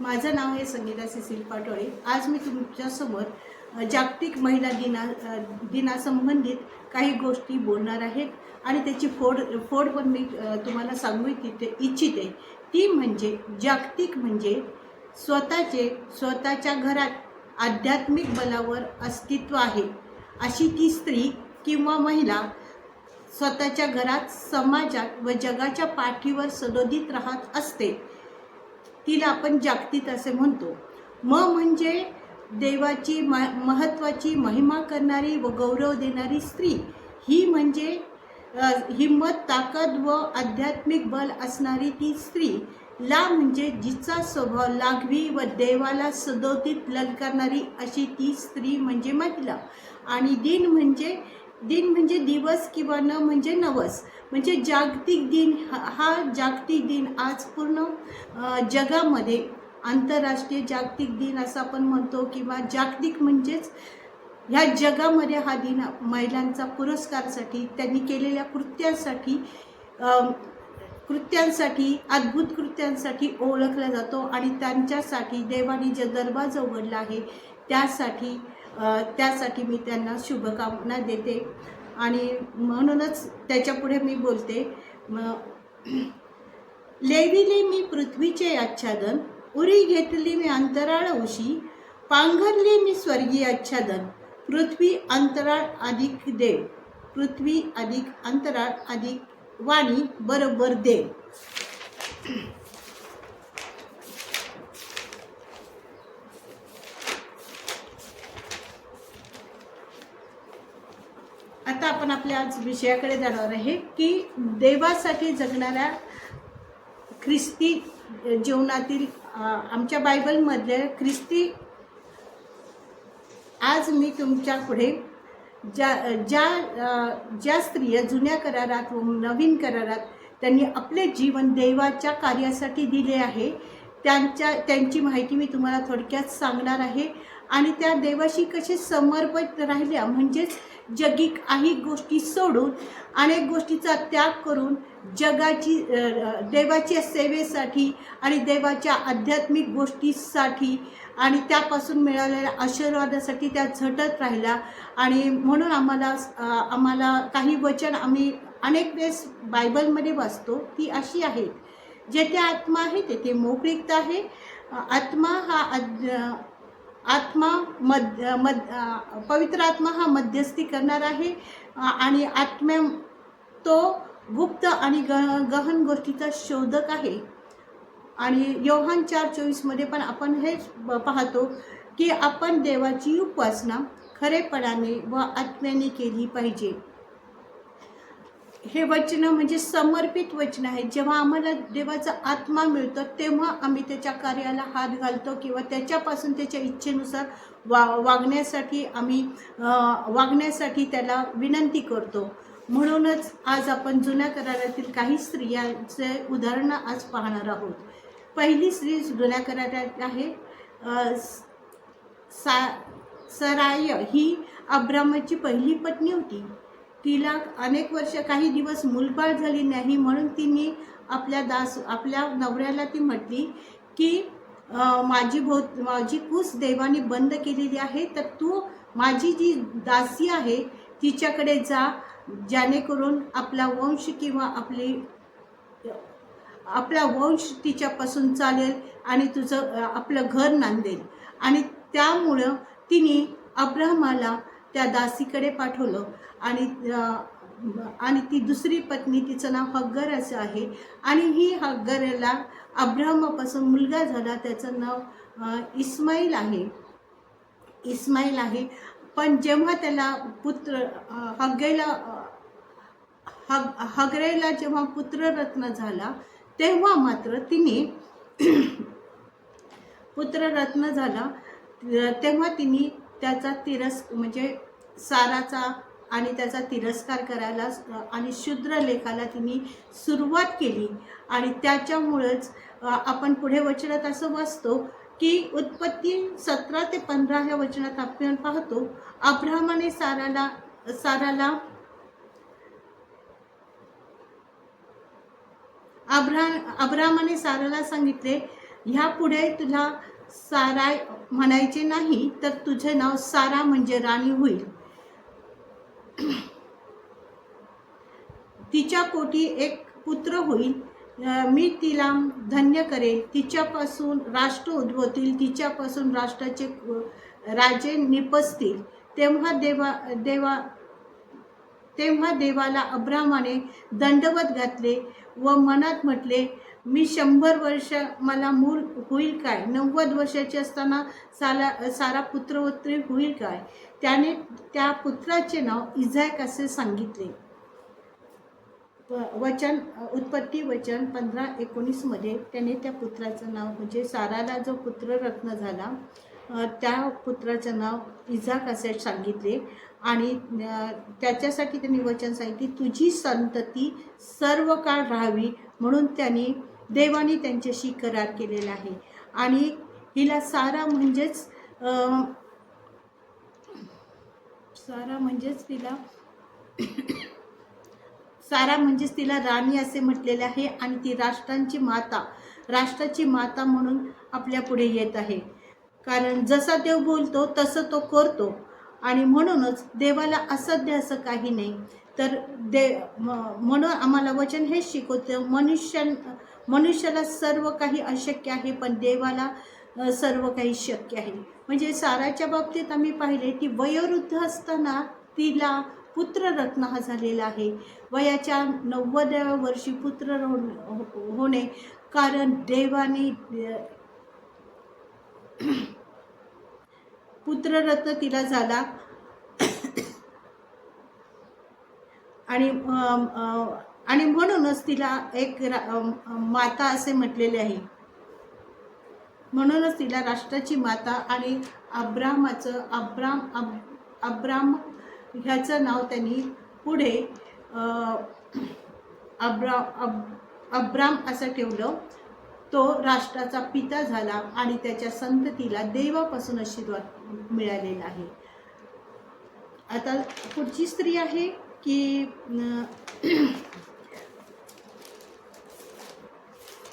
माझं नाव आहे संगीता सिसिल पाटोळे. आज मी तुमच्यासमोर जागतिक महिला दिना दिनासंबंधित काही गोष्टी बोलणार आहेत आणि त्याची फोड फोड पण मी तुम्हाला सांगू इच्छिते इच्छिते. ती म्हणजे जागतिक म्हणजे स्वतःचे स्वतःच्या घरात आध्यात्मिक बलावर अस्तित्व आहे. अशी ती स्त्री किंवा महिला स्वतःच्या घरात समाजात व जगाच्या पाठीवर सदोदित राहत असते. तिला आपण जागतिक असे म्हणतो. म म्हणजे देवाची म महत्त्वाची महिमा करणारी व गौरव देणारी स्त्री. ही म्हणजे हिंमत ताकद व आध्यात्मिक बल असणारी ती स्त्री. ला म्हणजे जिचा स्वभाव लाघवी व देवाला सदोदित ललकारणारी अशी ती स्त्री म्हणजे महिला. आणि दिन म्हणजे दिन म्हणजे दिवस किंवा न म्हणजे नवस. म्हणजे जागतिक दिन हा जागतिक दिन आज पूर्ण जगामध्ये आंतरराष्ट्रीय जागतिक दिन असं आपण म्हणतो किंवा जागतिक म्हणजेच ह्या जगामध्ये हा दिन महिलांचा पुरस्कारसाठी त्यांनी केलेल्या कृत्यांसाठी कृत्यांसाठी अद्भुत कृत्यांसाठी ओळखला जातो आणि त्यांच्यासाठी देवाने जे दरवाजा उघडला आहे त्यासाठी त्यासाठी मी त्यांना शुभकामना देते. आणि म्हणूनच त्याच्यापुढे मी बोलते लेविले मी पृथ्वीचे आच्छादन उरी घेतली मी अंतराळ उशी पांघरली मी स्वर्गीय आच्छादन पृथ्वी अंतराळ अधिक देव पृथ्वी अधिक अंतराळ अधिक वाणी बरोबर देव आता आपण आपल्या आज विषयाकडे जाणार आहे की देवासाठी जगणाऱ्या ख्रिस्ती जीवनातील आमच्या बायबलमधले ख्रिस्ती आज मी तुमच्यापुढे ज्या ज्या ज्या स्त्रिया जुन्या करारात व नवीन करारात त्यांनी आपले जीवन देवाच्या कार्यासाठी दिले आहे त्यांच्या त्यांची माहिती मी तुम्हाला थोडक्यात सांगणार आहे. आणि त्या देवाशी कसे समर्पित राहिल्या म्हणजेच जगी काही गोष्टी सोडून अनेक गोष्टीचा त्याग करून जगाची देवाच्या सेवेसाठी आणि देवाच्या आध्यात्मिक गोष्टीसाठी आणि त्यापासून मिळालेल्या आशीर्वादासाठी त्या झटत राहिल्या. आणि म्हणून आम्हाला आम्हाला काही वचन आम्ही अनेक वेळेस बायबलमध्ये वाचतो. ती अशी आहेत जेथे आत्मा आहे तेथे मोकळीकता आहे. आत्मा हा आत्मा मद मद पवित्र आत्मा हा मध्यस्थी करणार आहे. आणि आत्म्या तो गुप्त आणि ग गहन गोष्टीचा शोधक आहे. आणि योहान चार चोवीसमध्ये पण आपण हेच पाहतो की आपण देवाची उपासना खरेपणाने व आत्म्याने केली पाहिजे. हे वचन म्हणजे समर्पित वचन आहे. जेव्हा आम्हाला देवाचा आत्मा मिळतो तेव्हा आम्ही त्याच्या कार्याला हात घालतो किंवा त्याच्यापासून त्याच्या इच्छेनुसार वा वागण्यासाठी आम्ही वागण्यासाठी त्याला विनंती करतो. म्हणूनच आज आपण जुन्या करारातील काही स्त्रियांचे उदाहरणं आज पाहणार आहोत. पहिली स्त्री जुन्या करारात आहे. सा सराय ही अब्रामाची पहिली पत्नी होती. तिला अनेक वर्ष काही दिवस मुलबाळ झाली नाही म्हणून तिने आपल्या दास आपल्या नवऱ्याला ती म्हटली की माझी भोत माझी कूस देवाने बंद केलेली आहे तर तू माझी जी दासी आहे तिच्याकडे जा जेणेकरून आपला वंश किंवा आपली आपला वंश तिच्यापासून चालेल आणि तुझं आपलं घर नांदेल. आणि त्यामुळं तिने अब्राहमाला त्या दासीकडे पाठवलं. आणि आणि ती दुसरी पत्नी तिचं नाव हग्गर असं आहे. आणि ही हग्गरला अब्राहमापासून मुलगा झाला. त्याचं नाव इस्माईल आहे. इस्माईल आहे. पण जेव्हा त्याला पुत्र हग्गेला हग हगरेला जेव्हा पुत्ररत्न झाला तेव्हा मात्र तिने पुत्ररत्न झाला. तेव्हा तिने त्याचा तिरस म्हणजे साराचा आणि त्याचा तिरस्कार करायला आणि शूद्र लेखाला तिने सुरुवात केली. आणि त्याच्यामुळंच आपण पुढे वचनात असं वाचतो की उत्पत्ती सतरा ते पंधरा ह्या वचनात आपण पाहतो. अब्राहमाने साराला साराला अब्रा अब्राहमाने साराला सांगितले ह्यापुढे तुला सारा म्हणायचे नाही तर तुझे नाव सारा म्हणजे राणी होईल. तिच्या पोटी एक पुत्र होईल. मी तिला धन्य करेल तिच्यापासून राष्ट्र उद्भवतील. तिच्यापासून राष्ट्राचे राजे निपसतील. तेव्हा देवा देवा तेव्हा देवाला अब्रामाने दंडवत घातले व मनात म्हटले मी शंभर वर्ष मला मूल होईल काय? नव्वद वर्षाचे असताना साला सारा पुत्रवत्री होईल काय? त्याने त्या पुत्राचे नाव इझॅक असे सांगितले. वचन उत्पत्ती वचन पंधरा एकोणीसमध्ये त्याने त्या पुत्राचं नाव म्हणजे साराला जो पुत्ररत्न झाला त्या पुत्राचं नाव इझाक असे सांगितले. आणि त्याच्यासाठी त्यांनी वचन सांगितले तुझी संतती सर्व काळ राहावी म्हणून त्यांनी देवाने त्यांच्याशी करार केलेला आहे. आणि हिला सारा म्हणजेच सारा म्हणजेच तिला सारा म्हणजेच तिला राणी असे म्हटलेले आहे आणि ती राष्ट्रांची माता राष्ट्राची माता म्हणून आपल्या पुढे येत आहे. कारण जसा देव बोलतो तसं तो करतो. आणि म्हणूनच देवाला असाध्य असं काही नाही. तर दे म्हणून आम्हाला वचन हेच शिकवतं मनुष्य मनुष्याला सर्व काही अशक्य आहे पण देवाला सर्व काही शक्य आहे. म्हणजे साराच्या बाबतीत आम्ही पाहिले की वयोवृद्ध असताना तिला पुत्ररत्न हा झालेला आहे. वयाच्या नव्वदाव्या वर्षी पुत्र हो, होणे कारण देवाने पुत्ररत्न तिला झाला. आणि आणि म्हणूनच तिला एक रा- माता असे म्हटलेले आहे. म्हणूनच तिला राष्ट्राची माता आणि अब्रामाचं अब्राम अब अब्राम ह्याचं नाव त्यांनी पुढे अब्रा अब अब्राम असं ठेवलं. तो राष्ट्राचा पिता झाला आणि त्याच्या संततीला देवापासून आशीर्वाद मिळालेला आहे. आता पुढची स्त्री आहे की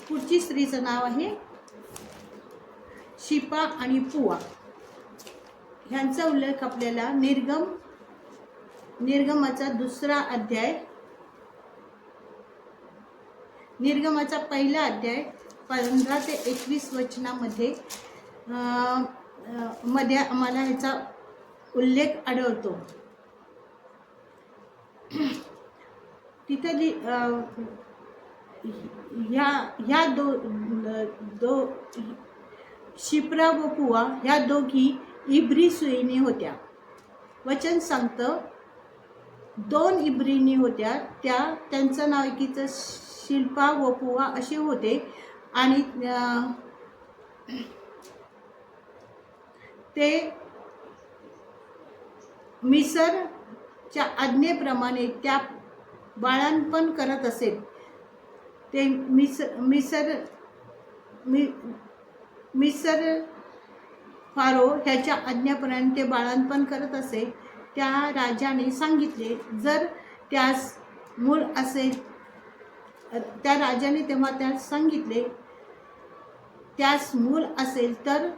पुढची स्त्रीचं नाव आहे शिपा आणि पुवा ह्यांचा उल्लेख आपल्याला निर्गम निर्गमाचा दुसरा अध्याय निर्गमाचा पहिला अध्याय पंधरा ते एकवीस वचनामध्ये मध्ये आम्हाला ह्याचा उल्लेख आढळतो. तिथं ह्या ह्या दो दो शिप्रा व पुवा ह्या दोघी इब्री सुईनी होत्या. वचन सांगतं दोन इब्रिनी होत्या त्या त्यांचं नाव एकीचं शिल्पा व पुवा असे होते आणि ते मिसरच्या आज्ञेप्रमाणे त्या बाळांपण करत असेल ते मिस मिसर मि मिसर फारो ह्याच्या आज्ञाप्रमाणे ते बाळांपण करत असे त्या राजाने सांगितले जर त्यास मूल असेल त्या राजाने तेव्हा त्यास सांगितले त्यास मूल असेल तर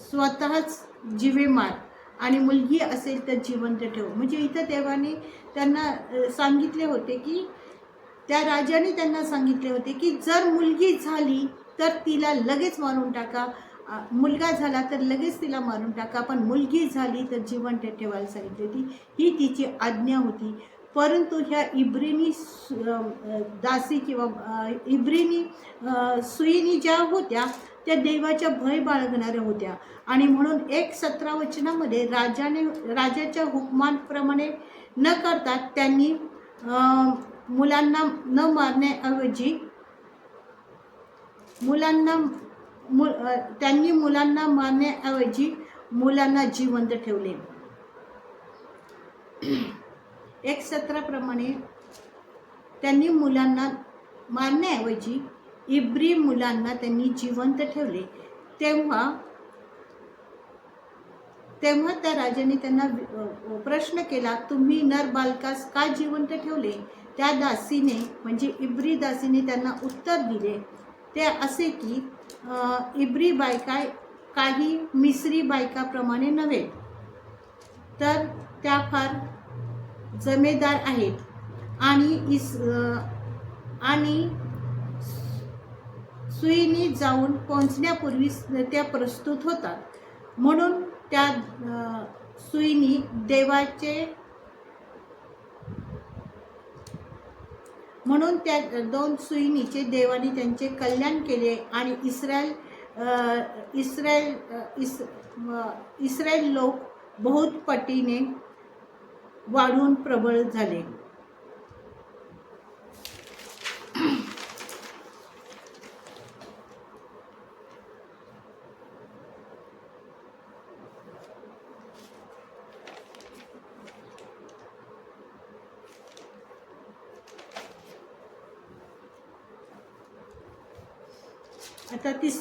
स्वतःच जिवे मार आणि मुलगी असेल तर जिवंत ठेव. म्हणजे इथं देवाने त्यांना सांगितले होते की त्या राजाने त्यांना सांगितले होते की जर मुलगी झाली तर तिला लगेच मारून टाका. मुलगा झाला तर लगेच तिला मारून टाका. पण मुलगी झाली तर जिवंत ठेवायला सांगितली होती. ही तिची आज्ञा होती. परंतु ह्या इब्रिनी सु- दासी किंवा इब्रिनी सुईनी ज्या होत्या त्या देवाच्या भय बाळगणाऱ्या होत्या. आणि म्हणून एक सतरा वचनामध्ये राजाने राजाच्या हुकमांप्रमाणे न करता त्यांनी मुलांना न मारण्याऐवजी मुलांना मु त्यांनी मुलांना मारण्याऐवजी मुलांना जिवंत ठेवले. एक सत्राप्रमाणे त्यांनी मुलांना मारण्याऐवजी इब्री मुलांना त्यांनी जिवंत ठेवले. तेव्हा तेव्हा त्या राजाने त्यांना प्रश्न केला तुम्ही नर बालकास का जिवंत ठेवले? त्या दासीने म्हणजे इब्री दासीने त्यांना उत्तर दिले. ते असे की इब्री बायका काही मिसरी बायकाप्रमाणे नव्हे तर त्या फार जमेदार आहेत. आणि इस आणि सुईनी जाऊन पोहोचण्यापूर्वी त्या प्रस्तुत होतात. म्हणून त्या सुईनी देवाचे म्हणून त्या दोन सुईनीचे देवाने त्यांचे कल्याण केले आणि इस्रायल इस्रायल इस इस्रायल लोक बहुत पटीने वाढून प्रबळ झाले.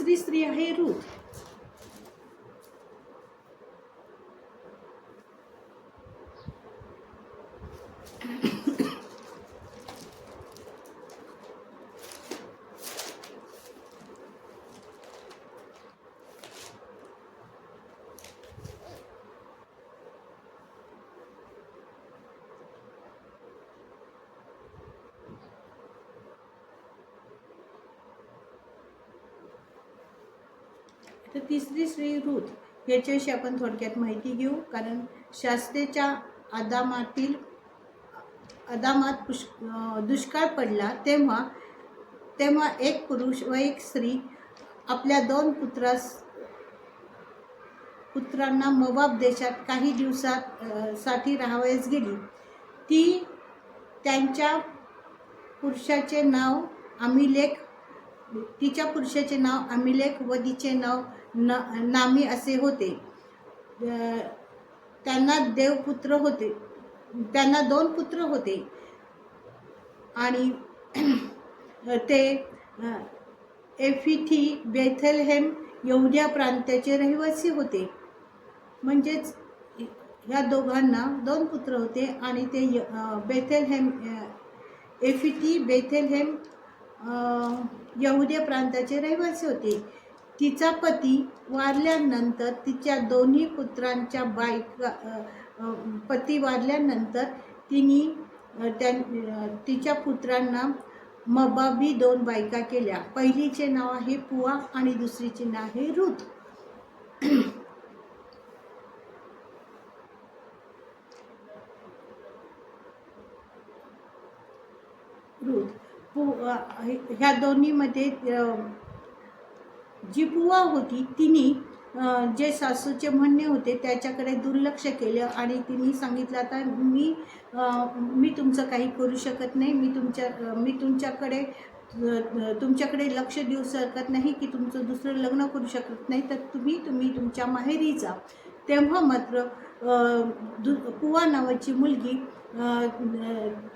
आता तिसरी स्त्री तर तिसरी स्त्री रूथ ह्याच्याविषयी आपण थोडक्यात माहिती घेऊ. कारण शास्त्रेच्या आदामातील आदामात पुष दुष्काळ पडला तेव्हा तेव्हा एक पुरुष व एक स्त्री आपल्या दोन पुत्रास पुत्रांना मवाब देशात काही दिवसात साठी राहावयास गेली. ती त्यांच्या पुरुषाचे नाव अमिलेख तिच्या पुरुषाचे नाव अमिलेख व तिचे नाव न नामी असे होते. त्यांना देवपुत्र होते. त्यांना दोन पुत्र होते. आणि ते एफिथी बेथलहेम एवढ्या प्रांताचे रहिवासी होते. म्हणजेच ह्या दोघांना दोन पुत्र होते आणि ते य- बेथलहेम अ, एफिटी बेथलहेम यहुद्या प्रांताचे रहिवासी होते. तिचा पती वारल्यानंतर तिच्या दोन्ही पुत्रांच्या बायका पती वारल्यानंतर तिने त्या तिच्या पुत्रांना मबाबी दोन बायका केल्या. पहिलीचे नाव आहे पुआ आणि दुसरीचे नाव आहे रुथ रुथ पु ह्या दोन्हीमध्ये जी पुवा होती तिने जे सासूचे म्हणणे होते त्याच्याकडे दुर्लक्ष केलं आणि तिने सांगितलं आता मी मी तुमचं काही करू शकत नाही. मी तुमच्या मी तुमच्याकडे तुमच्याकडे लक्ष देऊ शकत नाही की तुमचं दुसरं लग्न करू शकत नाही. तर तुम्ही तुम्ही तुमच्या माहेरी जा. तेव्हा मात्र दु पुवा नावाची मुलगी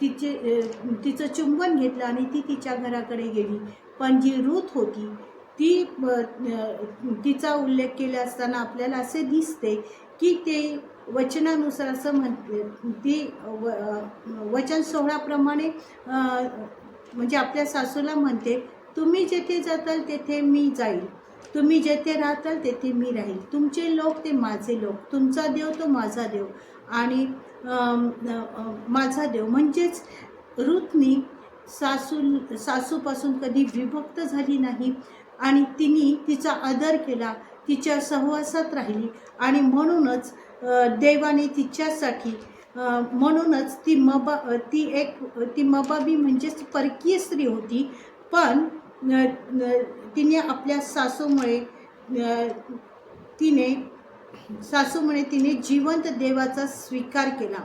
तिचे तिचं चुंबन घेतलं आणि ती तिच्या घराकडे गेली. पण जी रूथ होती ती तिचा उल्लेख केला असताना आपल्याला असे दिसते की ते वचनानुसार असं म्हणते ती व वचन सोहळ्याप्रमाणे म्हणजे आपल्या सासूला म्हणते तुम्ही जेथे जाताल तेथे मी जाईल. तुम्ही जेथे राहताल तेथे मी राहील. तुमचे लोक ते माझे लोक. तुमचा देव तो माझा देव. आणि माझा देव. म्हणजेच ऋतनी सासू सासूपासून कधी विभक्त झाली नाही. आणि तिने तिचा आदर केला तिच्या सहवासात राहिली आणि म्हणूनच देवाने तिच्यासाठी म्हणूनच ती मबा ती एक ती मबाबी म्हणजेच परकीय स्त्री होती. पण तिने आपल्या सासूमुळे तिने सासूमुळे तिने जिवंत देवाचा स्वीकार केला.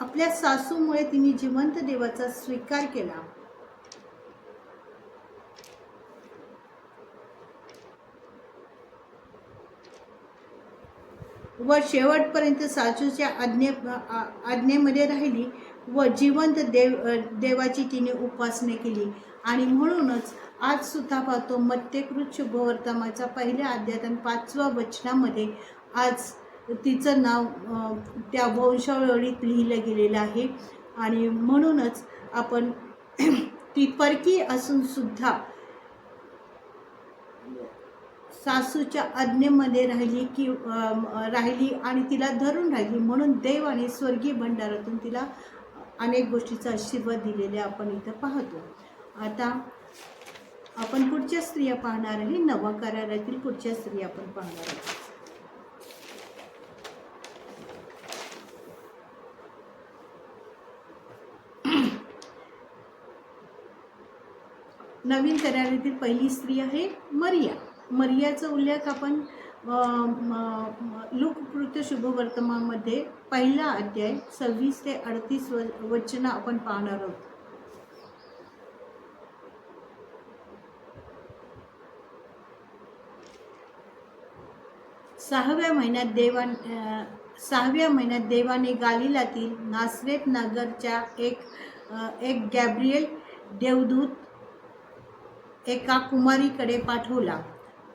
आपल्या सासूमुळे तिने जिवंत देवाचा स्वीकार केला. व शेवटपर्यंत सासूच्या आज्ञे आ- आज्ञेमध्ये राहिली व जिवंत देव देवाची तिने उपासना केली. आणि म्हणूनच आज सुद्धा पाहतो मत्यकृत शुभवर्तमाचा पहिल्या अध्यातन आणि पाचव्या वचनामध्ये आज तिचं नाव त्या वंशावळीत लिहिलं गेलेलं आहे. आणि म्हणूनच आपण ती परकी असून सुद्धा सासूच्या आज्ञेमध्ये राहिली की राहिली आणि तिला धरून राहिली. म्हणून देव आणि स्वर्गीय भंडारातून तिला अनेक गोष्टीचा आशीर्वाद दिलेले आपण इथं पाहतो. आता आपण पुढच्या स्त्रिया पाहणार आहे. नवा करारातील पुढच्या स्त्रिया आपण पाहणार आहोत. नवीन करारातील पहिली स्त्री आहे मरिया. मरियाचा उल्लेख आपण लोककृत्य शुभवर्तमानमध्ये पहिला अध्याय सव्वीस ते अडतीस व वचनं आपण पाहणार आहोत. सहाव्या महिन्यात देवा सहाव्या महिन्यात देवाने गालिलातील नासरेत नगरच्या एक एक गॅब्रियल देवदूत एका कुमारीकडे पाठवला.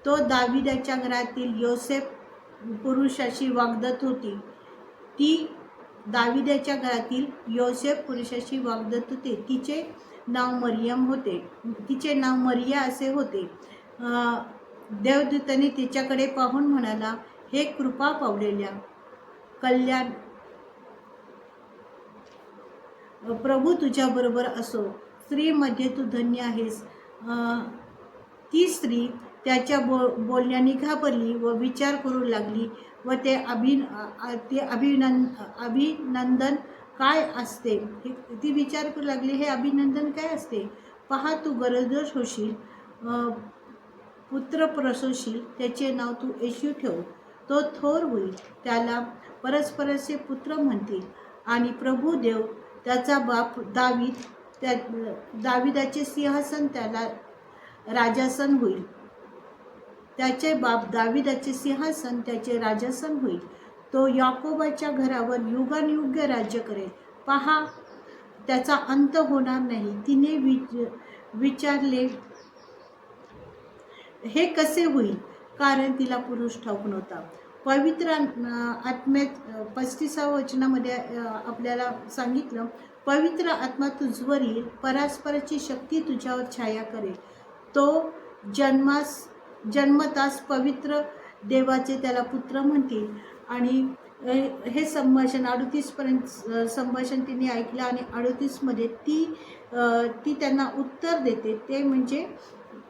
तो दाविदाच्या घरातील योसेफ पुरुषाशी वागदत होती. ती दाविदाच्या घरातील योसेफ पुरुषाशी वागदत होते. तिचे नाव मरियम होते. तिचे नाव मरिया असे होते. देवदूताने तिच्याकडे पाहून म्हणाला हे कृपा पावलेल्या कल्याण प्रभू तुझ्याबरोबर असो. स्त्रीमध्ये तू धन्य आहेस. ती स्त्री त्याच्या बो बोलण्याने घाबरली व विचार करू लागली व ते अभिन ते अभिनंद अभिनंदन काय असते? ती विचार करू लागली हे अभिनंदन काय असते? पहा तू गरजदोष होशील पुत्र प्रसवशील त्याचे नाव तू येशू ठेव तो थोर होईल त्याला परस्परचे पुत्र म्हणतील आणि प्रभू देव त्याचा बाप दावीद त्या दाविदाचे सिंहासन त्याला राजासन होईल. त्याचे बाप दाविदाचे सिंहासन त्याचे राजासन होईल. तो याकोबाच्या घरावर युगानयुग्य राज्य करेल. पहा त्याचा अंत होणार नाही. तिने विच विचारले हे कसे होईल? कारण तिला पुरुष ठाऊक नव्हता. पवित्र आत्म्यात पस्तीसाव वचनामध्ये आपल्याला सांगितलं पवित्र आत्मा तुझवर येईल. परस्पराची शक्ती तुझ्यावर छाया करेल. तो जन्मास जन्मतास पवित्र देवाचे त्याला पुत्र म्हणतील. आणि हे संभाषण अडतीसपर्यंत संभाषण तिने ऐकलं आणि अडतीसमध्ये ती ती त्यांना उत्तर देते. ते म्हणजे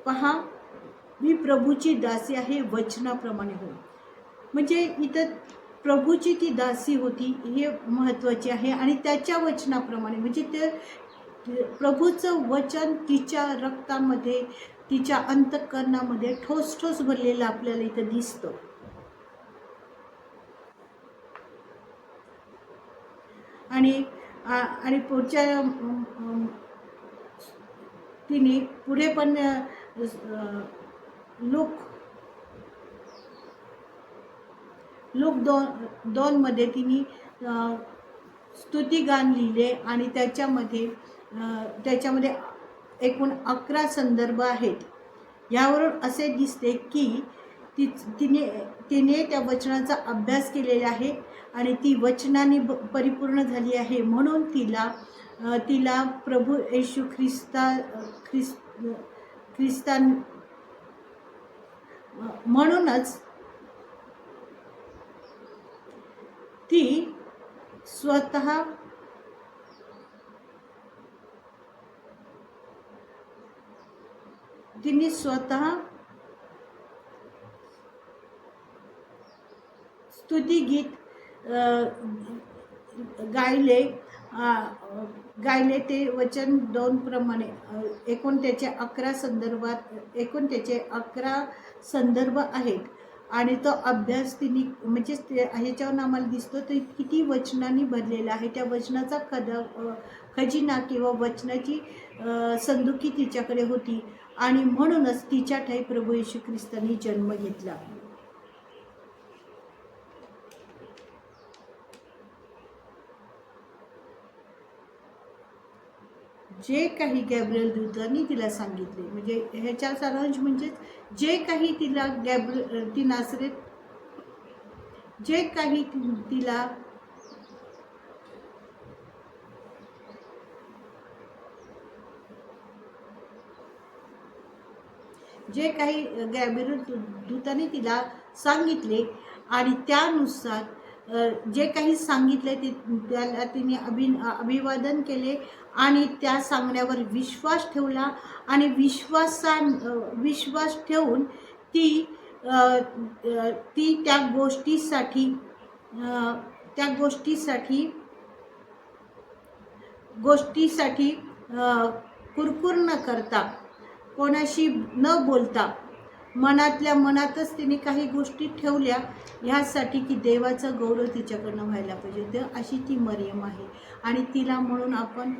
पहा मी प्रभूची दासी आहे वचनाप्रमाणे हो म्हणजे इथं प्रभूची ती दासी होती हे महत्त्वाचे आहे. आणि त्याच्या वचनाप्रमाणे म्हणजे ते प्रभूचं वचन तिच्या रक्तामध्ये तिच्या अंतःकरणामध्ये ठोस ठोस भरलेलं आपल्याला इथं दिसतं. आणि आणि पुढच्या तिने पुढे पण लोक लोक दोन दोनमध्ये तिने अ, स्तुतिगान लिहिले आणि त्याच्यामध्ये त्याच्यामध्ये एकूण अकरा संदर्भ आहेत. यावरून असे दिसते की ती तिने तिने त्या वचनाचा अभ्यास केलेला आहे आणि ती वचनाने ब- परिपूर्ण झाली आहे. म्हणून तिला तिला प्रभू येशू ख्रिस्ता ख्रिस ख्रिस्तान म्हणूनच ती स्वतः तिने स्वतः स्तुतिगीत गायले. गायले ते वचन दोन प्रमाणे एकूण त्याचे अकरा संदर्भात एकूण त्याचे अकरा संदर्भ आहेत. आणि तो अभ्यास तिने म्हणजे ते ह्याच्यावरून आम्हाला दिसतो ते किती वचनांनी भरलेला आहे. त्या वचनाचा खद खजिना किंवा वचनाची संदुकी तिच्याकडे होती. आणि म्हणूनच तिच्या ठाई प्रभू येशू ख्रिस्तांनी जन्म घेतला. जे काही गॅब्रियल दूतांनी तिला सांगितले म्हणजे ह्याच्या सारांश म्हणजे जे काही तिला गॅब्र ती नासरेत जे काही तिला जे काही गॅब्रियल दूताने तिला सांगितले आणि त्यानुसार जे काही सांगितले ते त्याला तिने अभि अभिवादन केले आणि त्या सांगण्यावर विश्वास ठेवला आणि विश्वासा विश्वास ठेवून ती ती त्या गोष्टीसाठी त्या गोष्टीसाठी गोष्टीसाठी कुरकुर न करता कोणाशी न बोलता मनातल्या मनातच तिने काही गोष्टी ठेवल्या ह्यासाठी की देवाचा गौरव तिच्याकडनं व्हायला पाहिजे. तर अशी ती मरियम आहे. आणि तिला म्हणून आपण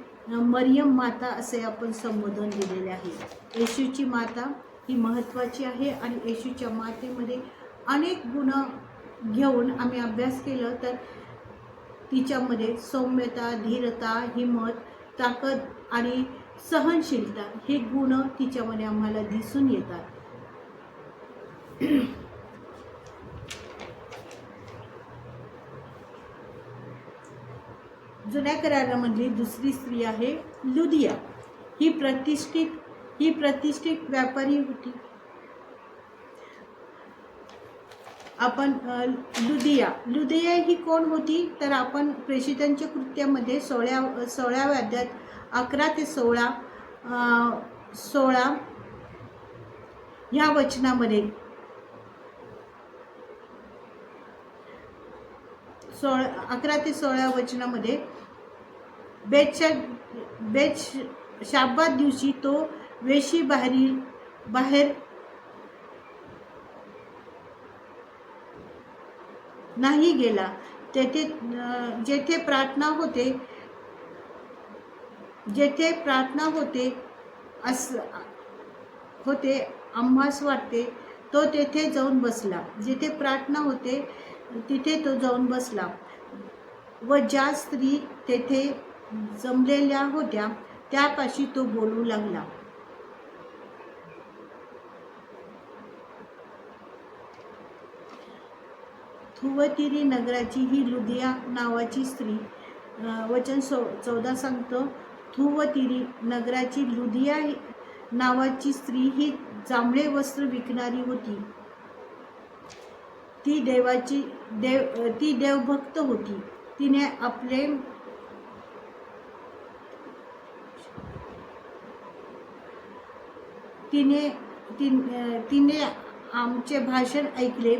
मरियम माता असे आपण संबोधन दिलेले आहे. येशूची माता ही महत्त्वाची आहे आणि येशूच्या मातेमध्ये अनेक गुण घेऊन आम्ही अभ्यास केलं तर तिच्यामध्ये सौम्यता धीरता हिंमत ताकद आणि सहनशीलता हे गुण तिच्यामध्ये आम्हाला दिसून येतात. जुन्या करारामधली दुसरी स्त्री आहे लुदिया. ही प्रतिष्ठित ही प्रतिष्ठित व्यापारी होती. आपण लुदिया. लुदिया ही कोण होती? तर आपण प्रेषितांच्या कृत्यामध्ये सोळ्या सोळ्या अध्यायात अकरा ते सोळा सोळा ह्या वचनामध्ये. सोळा अकरा ते सोळा वचनामध्ये बेचच्या बेच शाबात दिवशी तो वेशी बाहेरील बाहेर नाही गेला. तेथे जेथे प्रार्थना होते जेथे प्रार्थना होते अस होते आम्हास वाटते तो तेथे जाऊन बसला. जिथे प्रार्थना होते तिथे तो जाऊन बसला. व ज्या स्त्री तेथे जमलेल्या होत्या त्यापाशी तो बोलू लागला. थुवतिरी नगराची ही लुधिया नावाची स्त्री वचन सौ चौदा सांगतो थुवतिरी नगराची लुधिया नावाची स्त्री ही जांभळे वस्त्र विकणारी होती. ती देवाची देव ती देवभक्त होती. तिने आपले तिने तिन तिने आमचे भाषण ऐकले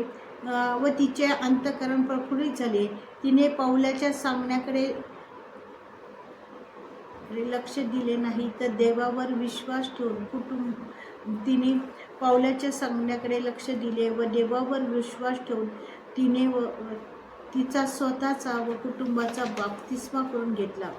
व तिचे अंतकरण प्रफुल्लित झाले. तिने पावलाच्या सांगण्याकडे लक्ष दिले नाही तर देवावर विश्वास ठेवून कुटुंब तिने पावलाच्या सांगण्याकडे लक्ष दिले व देवावर विश्वास ठेवून तिने व तिचा स्वतःचा व कुटुंबाचा बाप्तिस्मा करून घेतला.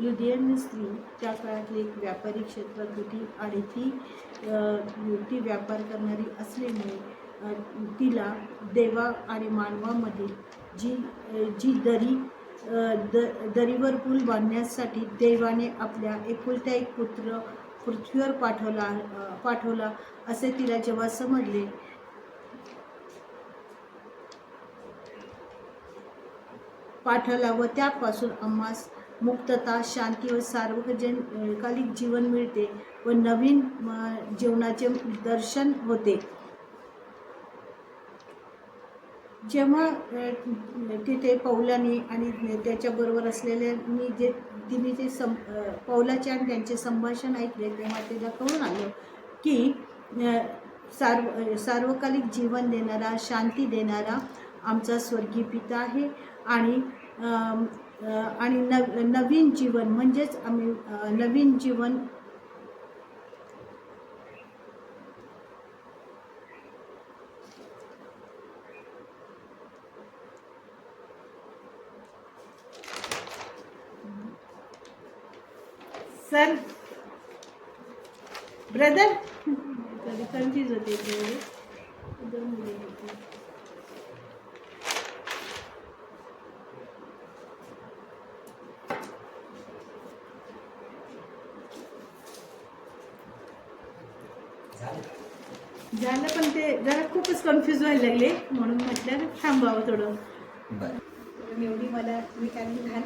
लुधियान स्त्री त्या काळातली एक व्यापारी क्षेत्रात होती आणि ती ती व्यापार करणारी असल्यामुळे तिला देवा आणि मानवामधील जी जी दरी द दरीवर पूल बांधण्यासाठी देवाने आपल्या एकुलत्या एक पुत्र पृथ्वीवर पाठवला पाठवला असे तिला जेव्हा समजले. पाठवला व त्यापासून आम्हास मुक्तता शांती व सार्वजनिकालिक जीवन मिळते व नवीन जीवनाचे दर्शन होते. जेव्हा तिथे पौलानी आणि त्याच्याबरोबर असलेल्यांनी जे तिने जे सं पौलाचे आणि त्यांचे संभाषण ऐकले तेव्हा तिला कळून आलं की सार्व सार्वकालिक जीवन देणारा शांती देणारा आमचा स्वर्गीय पिता आहे आणि आणि नव नवीन जीवन म्हणजेच आम्ही नवीन जीवन. Sir brother? कन्फ्यूज होते तेवढे दोन मुली होते. झालं पण ते जरा खूपच कन्फ्यूज व्हायला लागले म्हणून म्हटलं थांबावं थोडं. बरं एवढी मला मी कारण लहान